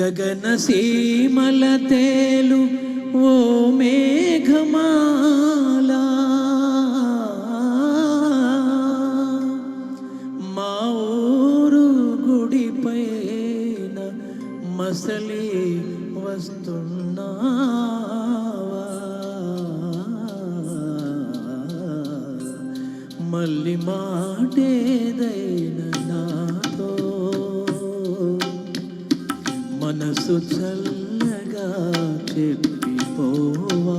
గగన సీమల తేలు ఓ మేఘమాల. మా ఊరు గుడిపైన మసలి వస్తున్నావా? మళ్ళీ మాటేదైన మనసు చల్లగా చెప్పిపోవా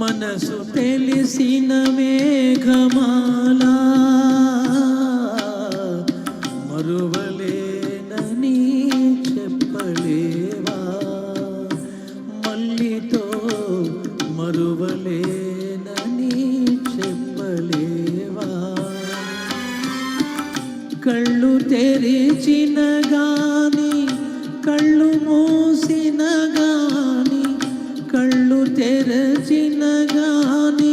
మనసు తెలిసిన మేఘమాలా మరువలేనని చెప్పలేవా? మల్లితో మరువలేనని చెప్పలేవా? కళ్ళు తెరిచిన గాని కళ్ళు మూసిన తెరచిన గాని